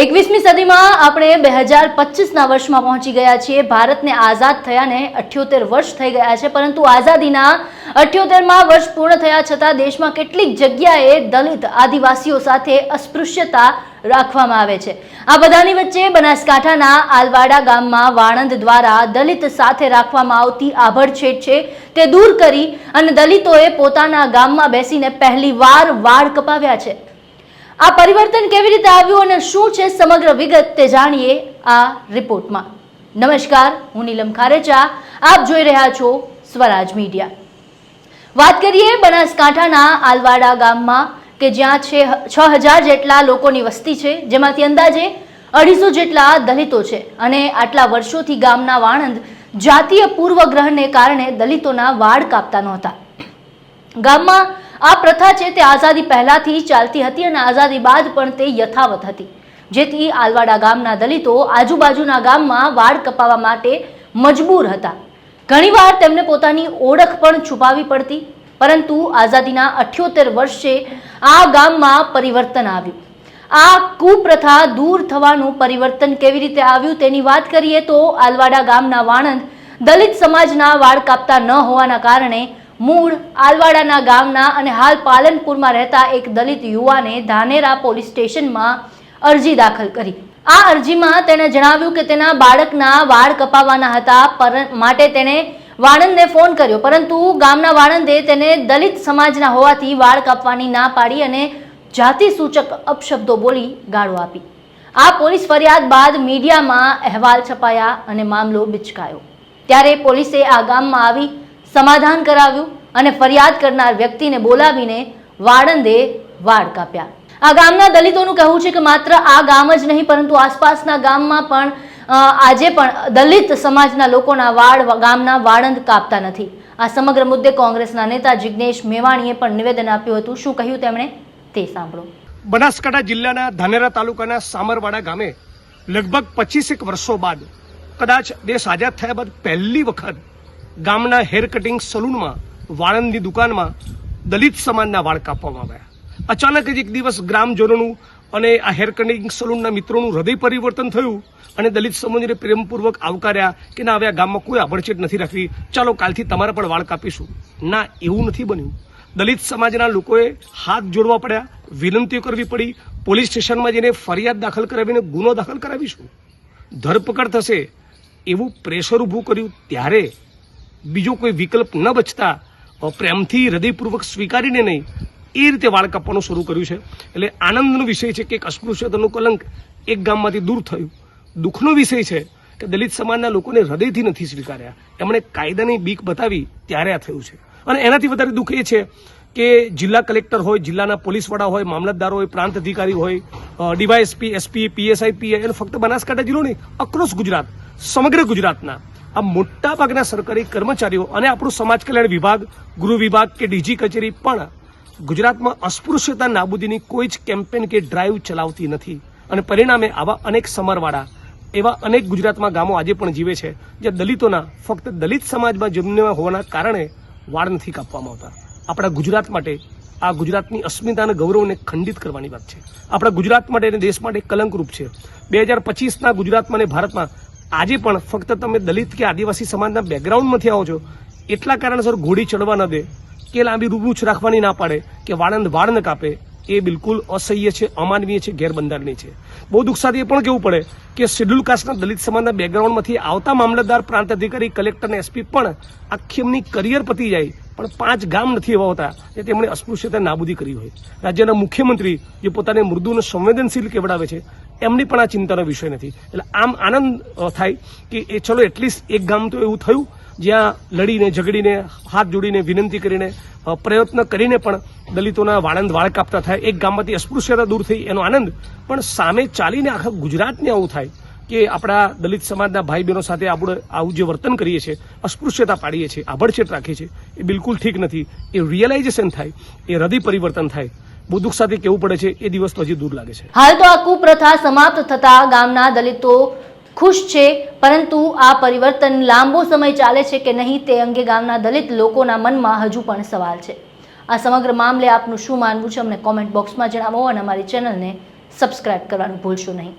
એકવીસમી સદીમાં આપણે બે હજાર પચીસના વર્ષમાં પહોંચી ગયા છીએ. ભારતને આઝાદ થયાને અઠ્યોતેર વર્ષ થઈ ગયા છે, પરંતુ આઝાદીના અઠ્યોતેરમાં વર્ષ પૂર્ણ થયા છતાં દેશમાં કેટલીક જગ્યાએ દલિત આદિવાસીઓ સાથે અસ્પૃશ્યતા રાખવામાં આવે છે. આ બધાની વચ્ચે બનાસકાંઠાના આલવાડા ગામમાં વાણંદ દ્વારા દલિત સાથે રાખવામાં આવતી આભડછેટ છે તે દૂર કરી અને દલિતોએ પોતાના ગામમાં બેસીને પહેલીવાર વાળ કપાવ્યા છે. આ પરિવર્તન કેવી રીતે આવ્યું અને શું છે સમગ્ર વિગત તે જાણીએ આ રિપોર્ટમાં. નમસ્કાર, હું નીલમ ખારેચા, આપ જોઈ રહ્યા છો સ્વરાજ મીડિયા. વાત કરીએ બનાસકાંઠાના આલવાડા ગામમાં કે જ્યાં છે છ હજાર જેટલા લોકોની વસ્તી છે, જેમાંથી અંદાજે અઢીસો જેટલા દલિતો છે અને આટલા વર્ષોથી ગામના વાણંદ જાતીય પૂર્વગ્રહને કારણે દલિતોના વાળ કાપતા નહોતા. ગામમાં આ પ્રથા છે તે આઝાદી પહેલાથી ચાલતી હતી અને આઝાદી બાદ પણ તે યથાવત હતી. જેથી આલવાડા ગામના દલિતો આજુબાજુના ગામમાં વાળ કપાવવા માટે મજબૂર હતા. ઘણીવાર તેમને પોતાની ઓળખ પણ છુપાવી પડતી, પરંતુ આઝાદીના અઠ્યોતેર વર્ષે આ ગામમાં પરિવર્તન આવ્યું. આ કુપ્રથા દૂર થવાનું પરિવર્તન કેવી રીતે આવ્યું તેની વાત કરીએ તો આલવાડા ગામના વાણંદ દલિત સમાજના વાળ કાપતા ન હોવાના કારણે મૂળ આલવાડાના ગામના અને હાલ પાલનપુરમાં રહેતા એક દલિત યુવાને ધાનેરા પોલીસ સ્ટેશનમાં અરજી દાખલ કરી. આ અરજીમાં તેણે જણાવ્યું કે તેના બાળકના વાળ કપાવવાના હતા માટે તેણે વાણંદને ફોન કર્યો. પરંતુ ગામના વાણંદે તેને દલિત સમાજના હોવાથી વાળ કાપવાની ના પાડી અને જાતિ સૂચક અપશબ્દો બોલી ગાળો આપી. આ પોલીસ ફરિયાદ બાદ મીડિયામાં અહેવાલ છપાયા અને મામલો બિચકાયો. ત્યારે પોલીસે આ ગામમાં આવી સમાધાન કરાવ્યું અને ફરિયાદ કરનાર વ્યક્તિને બોલાવીને વાળંદે વાળ કાપ્યા. આ ગામના દલિતોનું કહેવું છે કે માત્ર આ ગામ જ નહીં, પરંતુ આસપાસના ગામમાં પણ આજે પણ દલિત સમાજના લોકોના વાળ ગામના વાળંદ કાપતા નથી. આ સમગ્ર મુદ્દે કોંગ્રેસના નેતા જિગ્નેશ મેવાણીએ પણ નિવેદન આપ્યું હતું. શું કહ્યું તેમણે? તે સાંભળો. બનાસકાંઠા જિલ્લાના ધાનેરા તાલુકાના સામરવાડા ગામે લગભગ પચીસેક વર્ષો બાદ, કદાચ દેશ આઝાદ થયા બાદ પહેલી વખત ગામના હેર કટિંગ સલૂનમાં વાળંદની દુકાનમાં દલિત સમાજના વાળ કાપવામાં આવ્યા. અચાનક જ એક દિવસ ગ્રામજનોનું અને આ હેર કટિંગ સલૂનના મિત્રોનું હૃદય પરિવર્તન થયું અને દલિત સમાજને પ્રેમપૂર્વક આવકાર્યા કે ના, હવે આ ગામમાં કોઈ આભડછેટ નથી રાખવી. ચાલો, કાલથી તમારા પણ વાળ કાપીશું ના, એવું નથી બન્યું. દલિત સમાજના લોકોએ હાથ જોડવા પડ્યા, વિનંતીઓ કરવી પડી. પોલીસ સ્ટેશનમાં જઈને ફરિયાદ દાખલ કરાવીને ગુનો દાખલ કરાવીશું. ધરપકડ થશે એવું પ્રેશર ઊભું કર્યું ત્યારે બીજો કોઈ વિકલ્પ ન બચતા પ્રેમથી હૃદયપૂર્વક સ્વીકારીને નહીં, એ રીતે વાળ કાપવાનું શરૂ કર્યું છે. એટલે આનંદનો વિષય છે કે એક અસ્પૃશ્યતાનું કલંક એક ગામમાંથી દૂર થયું. દુઃખનો વિષય છે કે દલિત સમાજના લોકોને હૃદયથી નથી સ્વીકાર્યા. એમણે કાયદાની બીક બતાવી ત્યારે આ થયું છે. અને એનાથી વધારે દુઃખ એ છે કે જિલ્લા કલેક્ટર હોય, જિલ્લાના પોલીસ વડા હોય, મામલતદાર હોય, પ્રાંત અધિકારી હોય ડીવાયએસપી, એસપી, પીએસઆઈ પીઆઈ અને ફક્ત બનાસકાંઠા જિલ્લો નહીં અક્રોસ ગુજરાત, સમગ્ર ગુજરાતના આ મોટા ભાગના સરકારી કર્મચારીઓ અને આપણું સમાજ કલ્યાણ વિભાગ, ગૃહ વિભાગ કે ડીજી કચેરી પણ ગુજરાતમાં અસ્પૃશ્યતા નાબૂદીની કોઈ જ કેમ્પેન કે ડ્રાઈવ ચલાવતી નથી. અને પરિણામે આવા અનેક સમરવાળા, એવા અનેક ગુજરાતમાં ગામો આજે પણ જીવે છે જે દલિતોના ફક્ત દલિત સમાજમાં જન્મ્યા હોવાના કારણે વાળ નથી કાપવામાં આવતા. આપણા ગુજરાત માટે, આ ગુજરાતની અસ્મિતા અને ગૌરવને ખંડિત કરવાની વાત છે. આપણા ગુજરાત માટે અને દેશ માટે કલંકરૂપ છે. બે હજાર પચીસના ગુજરાતમાં અને ભારતમાં આજે પણ ફક્ત તમે દલિત કે આદિવાસી સમાજના બેકગ્રાઉન્ડમાંથી આવો છો, એટલા કારણસર ઘોડી ચડવા ન દે, કે લાંબી રૂબરૂચ રાખવાની ના પાડે, કે વાળંદ વાળ ન કાપે, એ બિલકુલ અસહ્ય છે, અમાનવીય છે, ગેરબંધારણીય છે. બહુ દુઃખ સાથે એ પણ કહેવું પડે કે શેડ્યુલ કાસ્ટના દલિત સમાજના બેકગ્રાઉન્ડમાંથી આવતા મામલતદાર, પ્રાંત અધિકારી, કલેક્ટર અને એસપી પણ આખી એમની કરિયર પતી જાય, પણ પાંચ ગામ નથી એવા હોતા કે તેમણે અસ્પૃશ્યતા નાબૂદી કરી હોય. રાજ્યના મુખ્યમંત્રી જે પોતાને મૃદુ અને સંવેદનશીલ કેવડાવે છે એમની પણ આ ચિંતાનો વિષય નથી. એટલે આમ આનંદ થાય કે એ ચલો એટલીસ્ટ એક ગામ તો એવું થયું, જ્યાં લડીને, ઝઘડીને, હાથ જોડીને, વિનંતી કરીને પ્રયત્ન કરીને પણ દલિતોના વાળંદ વાળ કાપતા થાય. એક ગામમાંથી અસ્પૃશ્યતા દૂર થઈ, એનો આનંદ. પણ સામે ચાલીને આખા ગુજરાતને આવું થાય કે આપણા દલિત સમાજના ભાઈ બહેનો સાથે આપણે આવું જે વર્તન કરીએ છીએ, અસ્પૃશ્યતા પાડીએ છીએ, આભડછેટ રાખીએ છીએ, એ બિલકુલ ઠીક નથી. એ રિયલાઇઝેશન થાય, એ હૃદય પરિવર્તન થાય. બહુ દુઃખ સાથે કેવું પડે છે એ દિવસ તો હજી દૂર લાગે છે. હાલ તો આ કુપ્રથા સમાપ્ત થતા ગામના દલિતો ખુશ છે, પરંતુ આ પરિવર્તન લાંબો સમય ચાલે છે કે નહીં તે અંગે ગામના દલિત લોકોના મનમાં હજુ પણ સવાલ છે. આ સમગ્ર મામલે આપનું શું માનવું છે અમને કોમેન્ટ બોક્સમાં જણાવો અને અમારી ચેનલને સબસ્ક્રાઇબ કરવાનું ભૂલશો નહીં.